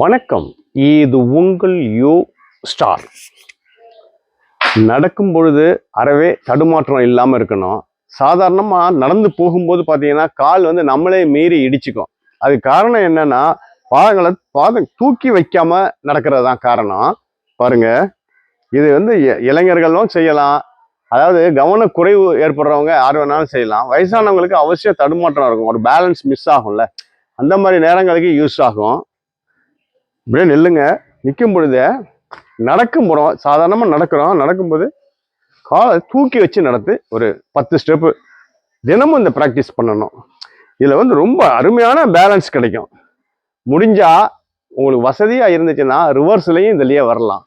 வணக்கம். இது உங்கள் யூ ஸ்டார். நடக்கும் பொழுது அறவே தடுமாற்றம் இல்லாமல் இருக்கணும். சாதாரணமாக நடந்து போகும்போது பார்த்தீங்கன்னா கால் வந்து நம்மளே மீறி இடிச்சுக்கும். அது காரணம் என்னன்னா பாதங்களை பாதம் தூக்கி வைக்காம நடக்கிறது தான் காரணம். பாருங்க. இது வந்து இளைஞர்களும் செய்யலாம். அதாவது கவனக்குறைவு ஏற்படுறவங்க யார் வேணாலும் செய்யலாம். வயசானவங்களுக்கு அவசியம் தடுமாற்றம் இருக்கும். ஒரு பேலன்ஸ் மிஸ் ஆகும்ல. அந்த மாதிரி நேரங்களுக்கு யூஸ் ஆகும். இப்படியே நில்லுங்க. நிற்கும் பொழுது நடக்கும் போகிறோம் சாதாரணமாக நடக்கிறோம். நடக்கும்போது காலை தூக்கி வச்சு நடத்து ஒரு பத்து ஸ்டெப்பு தினமும் இந்த ப்ராக்டிஸ் பண்ணணும். இதில் வந்து ரொம்ப அருமையான பேலன்ஸ் கிடைக்கும். முடிஞ்சால் உங்களுக்கு வசதியாக இருந்துச்சுன்னா ரிவர்ஸ்லையும் இதுலேயே வரலாம்.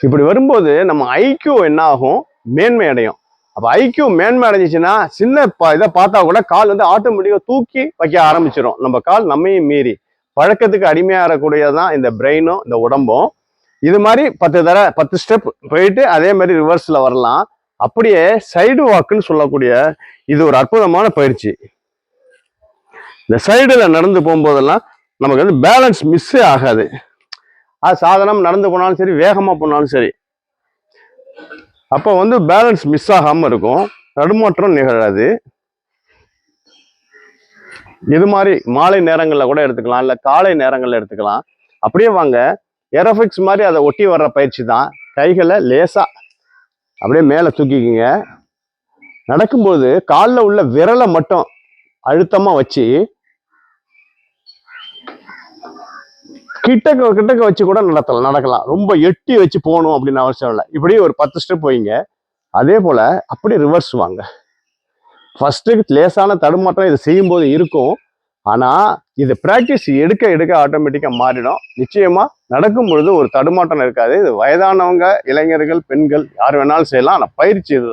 இப்படி வரும்போது நம்ம ஐக்கியூ என்ன ஆகும்? மேன்மை அடையும். அப்போ ஐக்கியூ மேன்மை அடைஞ்சிச்சுன்னா சின்ன ப- இதை பார்த்தா கூட கால் வந்து ஆட்டோமேட்டிக்காக தூக்கி வைக்க ஆரம்பிச்சிடும் நம்ம கால் நம்மையும் மீறி. பழக்கத்துக்கு அடிமையாகக்கூடியது தான் இந்த பிரெயினும் இந்த உடம்பும். இது மாதிரி பத்து தடவை பத்து ஸ்டெப் போயிட்டு அதே மாதிரி ரிவர்ஸில் வரலாம். அப்படியே சைடு வாக்குன்னு சொல்லக்கூடிய இது ஒரு அற்புதமான பயிற்சி. இந்த சைடில் நடந்து போகும்போதெல்லாம் நமக்கு வந்து பேலன்ஸ் மிஸ்ஸே ஆகாது. அது சாதனம் நடந்து போனாலும் சரி வேகமாக போனாலும் சரி. அப்போ வந்து பேலன்ஸ் மிஸ் ஆகாமல் இருக்கும். தடுமாற்றம் நிகழாது. இது மாதிரி மாலை நேரங்களில் கூட எடுத்துக்கலாம் இல்லை காலை நேரங்களில் எடுத்துக்கலாம். அப்படியே வாங்க. எரோஃபிக்ஸ் மாதிரி அதை ஒட்டி வர்ற பயிற்சி தான். கைகளை லேசாக அப்படியே மேலே தூக்கிக்கிங்க. நடக்கும்போது காலில் உள்ள விரலை மட்டும் அழுத்தமாக வச்சு கிட்டக்க கிட்டக்க வச்சு கூட நடத்தலாம் நடக்கலாம். ரொம்ப எட்டி வச்சு போகணும் அப்படின்னு அவசியம் இல்லை. இப்படி ஒரு பத்து ஸ்டெப் வைங்க அதே போல அப்படியே ரிவர்ஸ் வாங்க. ஃபஸ்ட்டு லேசான தடுமாற்றம் இதை செய்யும்போது இருக்கும். ஆனா இது ப்ராக்டிஸ் எடுக்க எடுக்க ஆட்டோமேட்டிக்காக மாறிடும். நிச்சயமா நடக்கும் பொழுது ஒரு தடுமாற்றம் இருக்காது. இது வயதானவங்க இளைஞர்கள் பெண்கள் யார் வேணாலும் செய்யலாம். ஆனால் பயிற்சி இதுதான்.